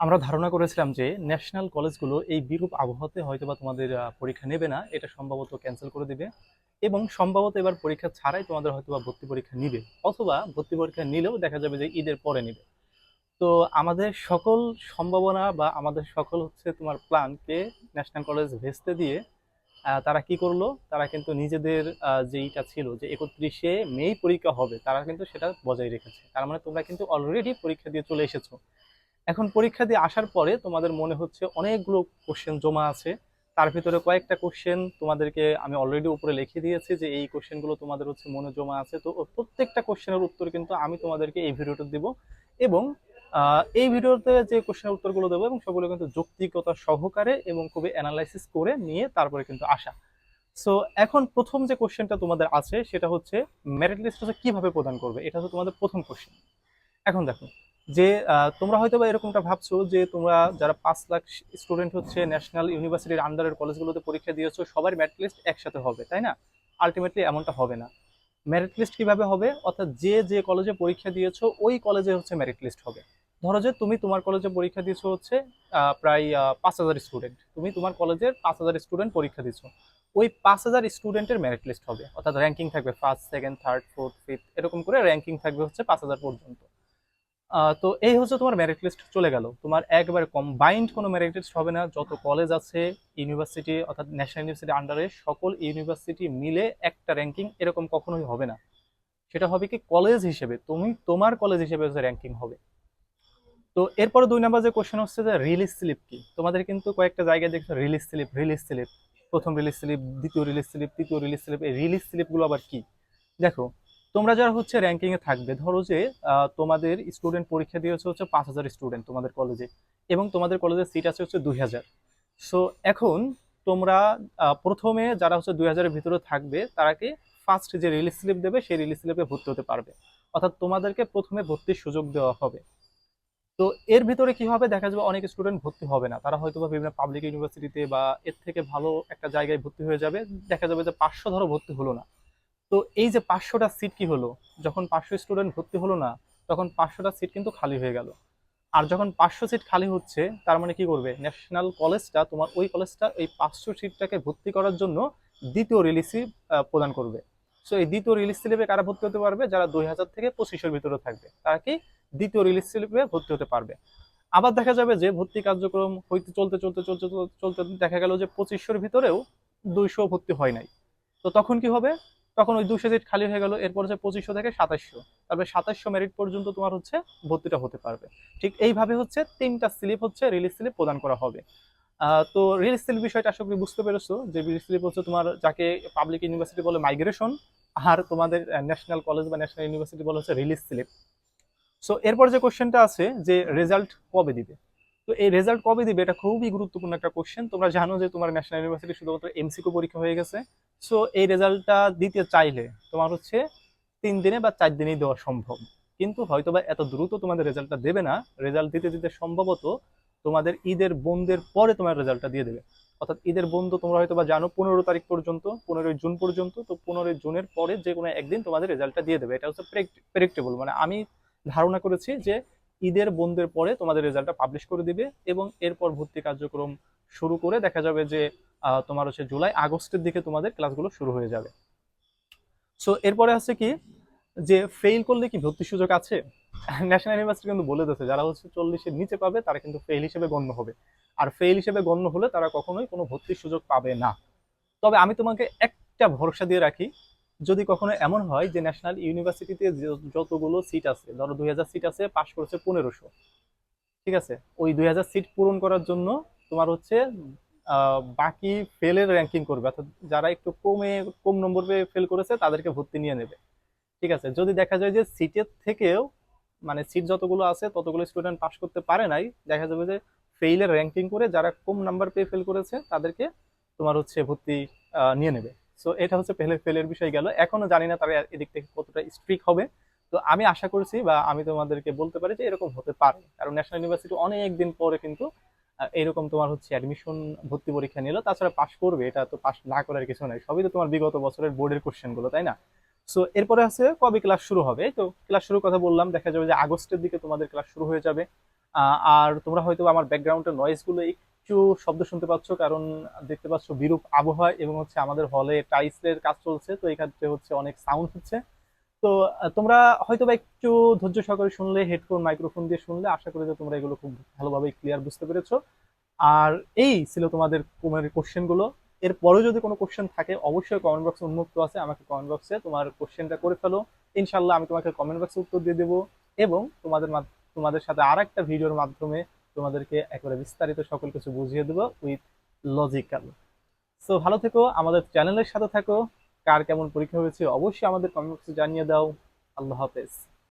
আমরা ধারণা করেছিলাম যে ন্যাশনাল কলেজগুলো এই বিরূপ আবহাওয়াতে হয়তোবা তোমাদের আহ, পরীক্ষা নেবে না এটা সম্ভবত ক্যান্সেল করে দিবে এবং সম্ভবত এবার পরীক্ষা ছাড়াই তোমাদের হয়তোবা ভর্তি পরীক্ষা নিবে অথবা ভর্তি পরীক্ষা নিলেও দেখা যাবে যে ঈদের পরে নিবে। তো আমাদের সকল সম্ভাবনা বা আমাদের সকল হচ্ছে তোমার প্ল্যানকে ন্যাশনাল কলেজ ভেস্তে দিয়ে তারা কি করল? তারা কিন্তু নিজেদের আহ, যেইটা ছিল যে একত্রিশে মেই পরীক্ষা হবে তারা কিন্তু সেটা বজায় রেখেছে। তার মানে তোমরা কিন্তু অলরেডি পরীক্ষা দিয়ে চলে এসেছ। এখন পরীক্ষা দিয়ে আসার পরে তোমাদের মনে হচ্ছে অনেকগুলো কোশ্চেন জমা আছে। তার ভিতরে কয়েকটা কোশ্চেন তোমাদেরকে আমি অলরেডি উপরে লিখে দিয়েছি যে এই কোশ্চেনগুলো তোমাদের হচ্ছে মনে জমা আছে। তো প্রত্যেকটা কোশ্চেনের উত্তর কিন্তু আমি তোমাদেরকে এই ভিডিওটা দিব এবং এই ভিডিওতে যে কোশ্চেনের উত্তরগুলো দেবো এবং সেগুলো কিন্তু যৌক্তিকতা সহকারে এবং খুবই অ্যানালাইসিস করে নিয়ে তারপরে কিন্তু আসা। সো এখন প্রথম যে কোশ্চেনটা তোমাদের আছে সেটা হচ্ছে মেরিট লিস্ট হচ্ছে কীভাবে প্রদান করবে? এটা হচ্ছে তোমাদের প্রথম কোশ্চেন এখন দেখো যে তোমরা হয়তো বা এরকমটা ভাবছ যে, তোমরা যারা পাঁচ লাখ স্টুডেন্ট হচ্ছে ন্যাশনাল ইউনিভার্সিটির আন্ডারের কলেজগুলোতে পরীক্ষা দিয়েছ সবার মেরিট লিস্ট একসাথে হবে, তাই না? আলটিমেটলি এমনটা হবে না। মেরিট লিস্ট কীভাবে হবে? অর্থাৎ যে যে কলেজে পরীক্ষা দিয়েছ, ওই কলেজে হচ্ছে মেরিট লিস্ট হবে। ধরো যে, তুমি তোমার কলেজে পরীক্ষা দিয়েছ হচ্ছে প্রায় পাঁচ হাজার স্টুডেন্ট। তুমি তোমার কলেজের পাঁচ হাজার স্টুডেন্ট পরীক্ষা দিয়েছ। ওই পাঁচ হাজার স্টুডেন্টের মেরিট লিস্ট হবে। অর্থাৎ র্যাঙ্কিং থাকবে first second third fourth fifth এরকম করে র্যাঙ্কিং থাকবে হচ্ছে পাঁচ হাজার পর্যন্ত। তো এই হচ্ছে তোমার মেরিট লিস্ট চলে গেল। তোমার একবারে কম্বাইন্ড কোনো মেরিট লিস্ট হবে না। যত কলেজ আছে ইউনিভার্সিটি অর্থাৎ ন্যাশনাল ইউনিভার্সিটি আন্ডারে সকল ইউনিভার্সিটি মিলে একটা র্যাঙ্কিং এরকম কখনোই হবে না। সেটা হবে কি কলেজ হিসেবে। তুমি, তোমার কলেজ হিসেবে র্যাঙ্কিং হবে। তো এরপরে দুই নাম্বার যে কোশ্চেন হচ্ছে যে রিলিজ স্লিপ কি? তোমাদের কিন্তু কয়েকটা জায়গায় দেখছ রিলিজ স্লিপ রিলিজ স্লিপ প্রথম রিলিজ স্লিপ দ্বিতীয় রিলিজ স্লিপ তৃতীয় রিলিজ স্লিপ এই রিলিজ স্লিপগুলো আবার কি? দেখো তোমরা যারা হচ্ছে র্যাঙ্কিং এ থাকবে, ধরো যে তোমাদের স্টুডেন্ট পরীক্ষা দিয়েছে হচ্ছে পাঁচ হাজার স্টুডেন্ট তোমাদের কলেজে এবং তোমাদের কলেজের সিট আছে হচ্ছে দুই হাজার। সো এখন তোমরা প্রথমে যারা হচ্ছে দুই হাজারের ভিতরে থাকবে, তারাকে ফার্স্ট যে রিলিজ স্লিপ দেবে, সেই রিলিজ স্লিপে ভর্তি হতে পারবে। অর্থাৎ তোমাদেরকে প্রথমে ভর্তির সুযোগ দেওয়া হবে। তো এর ভিতরে কি হবে? দেখা যাবে অনেক স্টুডেন্ট ভর্তি হবে না। তারা হয়তো বা বিভিন্ন পাবলিক ইউনিভার্সিটিতে বা এর থেকে ভালো একটা জায়গায় ভর্তি হয়ে যাবে। দেখা যাবে যে পাঁচশো ধরো ভর্তি হলো না। তো এই যে পাঁচশোটা সিট কি হলো? যখন পাঁচশো স্টুডেন্ট ভর্তি হলো না, তখন পাঁচশোটা সিট কিন্তু খালি হয়ে গেল। আর যখন পাঁচশো সিট খালি হচ্ছে, তার মানে কি করবে? ন্যাশনাল কলেজটা তোমার ওই কলেজটা এই পাঁচশো সিটটাকে ভর্তি করার জন্য দ্বিতীয় রিলিজ প্রদান করবে। সো এই দ্বিতীয় রিলিজ স্লিপে কারা ভর্তি হতে পারবে? যারা দুই হাজার থেকে পঁচিশের ভিতরে থাকবে, তারা কি দ্বিতীয় রিলিজ স্লিপে ভর্তি হতে পারবে। আবার দেখা যাবে যে ভর্তি কার্যক্রম হইতে চলতে চলতে চলতে চলতে দেখা গেল যে পঁচিশশোর ভিতরেও দুইশো ভর্তি হয় নাই। তো তখন কি হবে? তখন ওই দুশো সিট খালি হয়ে গেল, এরপর হচ্ছে পঁচিশশো থেকে সাতাশশো। তারপরে সাতাশশো মেরিট পর্যন্ত তোমার হচ্ছে ভর্তিটা হতে পারবে। ঠিক এইভাবে হচ্ছে তিনটা স্লিপ হচ্ছে রিলিজ স্লিপ প্রদান করা হবে। তো রিলিজ স্লিপ বিষয়টা আশা করি বুঝতে পেরেছ যে রিলিজ স্লিপ হচ্ছে তোমার যাকে পাবলিক ইউনিভার্সিটি বলে মাইগ্রেশন আর তোমাদের ন্যাশনাল কলেজ বা ন্যাশনাল ইউনিভার্সিটি বলে হচ্ছে রিলিজ স্লিপ সো এরপর যে কোশ্চেনটা আছে যে রেজাল্ট কবে দিবে? তো এই রেজাল্ট কবে দিবে এটা খুবই গুরুত্বপূর্ণ একটা কোশ্চেন তোমরা জানো যে তোমার ন্যাশনাল ইউনিভার্সিটি শুধুমাত্র এমসিকিউ পরীক্ষা হয়ে গেছে। সো এই রেজাল্টটা দিতে চাইলে তোমার হচ্ছে তিন দিনে বা চার দিনেই দেওয়া সম্ভব। কিন্তু হয়তোবা এত দ্রুত তোমাদের রেজাল্টটা দেবে না। রেজাল্ট দিতে দিতে সম্ভবত তোমাদের ঈদের বন্ধের পরে তোমার রেজাল্টটা দিয়ে দেবে। অর্থাৎ ঈদের বন্ধ তোমরা হয়তো বা জানো পনেরো তারিখ পর্যন্ত, পনেরোই জুন পর্যন্ত, তো পনেরোই জুনের পরে যে কোনো একদিন তোমাদের রেজাল্টটা দিয়ে দেবে। এটা হচ্ছে প্রেডিক্টেবল মানে আমি ধারণা করেছি যে ঈদের বন্ধের পরে তোমাদের রেজাল্টটা পাবলিশ করে দিবে এবং এরপর ভর্তি কার্যক্রম শুরু করে দেখা যাবে যে তোমার হচ্ছে জুলাই, আগস্টের দিকে তোমাদের ক্লাসগুলো শুরু হয়ে যাবে। সো এরপরে আছে কি? যে ফেল করলে কি ভর্তির সুযোগ আছে? ন্যাশনাল ইউনিভার্সিটি কিন্তু বলে দিয়েছে, যারা হচ্ছে চল্লিশের নিচে পাবে, তারা কিন্তু ফেল হিসেবে গণ্য হবে। আর ফেল হিসেবে গণ্য হলে তারা কখনোই কোনো ভর্তির সুযোগ পাবে না। তবে আমি তোমাকে একটা ভরসা দিয়ে রাখি যদি কখনো এমন হয় যে ন্যাশনাল ইউনিভার্সিটিতে যতগুলো সিট আছে, ধরো দুই হাজার সিট আছে পাশ করেছে পনেরোশো। ঠিক আছে? ওই দুই হাজার সিট পূরণ করার জন্য তোমার হচ্ছে বাকি ফেলের র্যাঙ্কিং করবে। অর্থাৎ যারা একটু কমে, কম নম্বর পেয়ে ফেল করেছে, তাদেরকে ভর্তি নিয়ে নেবে। ঠিক আছে? যদি দেখা যায় যে সিটের থেকেও মানে সিট যতগুলো আছে, ততগুলো স্টুডেন্ট পাস করতে পারে নাই, দেখা যাবে যে ফেইলের র্যাঙ্কিং করে যারা কম নাম্বার পেয়ে ফেল করেছে, তাদেরকে তোমার হচ্ছে ভর্তি নিয়ে নেবে। সো এটা হচ্ছে ফেলে ফেলের বিষয় গেল। এখনও জানি না তারা এদিক থেকে কতটা স্ট্রিক হবে। তো আমি আশা করছি বা আমি তোমাদেরকে বলতে পারি যে এরকম হতে পারে। কারণ ন্যাশনাল ইউনিভার্সিটি অনেক দিন পরে কিন্তু এরকম তোমার হচ্ছে অ্যাডমিশন ভর্তি পরীক্ষা নিল। তাছাড়া পাশ করবে, এটা তো পাশ না করার কিছু নাই। সবই তো তোমার বিগত বছরের বোর্ডের কোশ্চেনগুলো, তাই না? সো এরপরে আছে কবে ক্লাস শুরু হবে? তো ক্লাস শুরুর কথা বললাম, দেখা যাবে যে আগস্টের দিকে তোমাদের ক্লাস শুরু হয়ে যাবে। আর তোমরা হয়তো আমার ব্যাকগ্রাউন্ডের নয়েজগুলো একটু শব্দ শুনতে পাচ্ছ, কারণ দেখতে পাচ্ছ বিরূপ আবহাওয়া এবং হচ্ছে আমাদের হলে টাইলসের কাজ চলছে, তো এক্ষেত্রে হচ্ছে অনেক সাউন্ড হচ্ছে। তো তোমরা হয়তো বা একটু ধৈর্য সহকারে শুনলে হেডফোন মাইক্রোফোন দিয়ে শুনলে, আশা করি যে তোমরা এগুলো খুব ভালোভাবে ক্লিয়ার বুঝতে পেরেছ। আর এই ছিল তোমাদের কোশ্চেনগুলো। এরপরেও যদি কোনো কোশ্চেন থাকে, অবশ্যই কমেন্ট বক্সে উন্মুক্ত আছে, আমাকে কমেন্ট বক্সে তোমার কোশ্চেনটা করে ফেলো। ইনশাল্লাহ আমি তোমাকে কমেন্ট বক্সে উত্তর দিয়ে দেবো এবং তোমাদের তোমাদের সাথে আর একটা ভিডিওর মাধ্যমে তোমাদেরকে একেবারে বিস্তারিত সকল কিছু বুঝিয়ে দেবো উইথ লজিক্যাল সো ভালো থেকো, আমাদের চ্যানেলের সাথে থাকো। কার কেমন পরীক্ষা হয়েছে অবশ্যই আমাদের কমেন্ট বক্সে জানিয়ে দাও। আল্লাহ হাফেজ।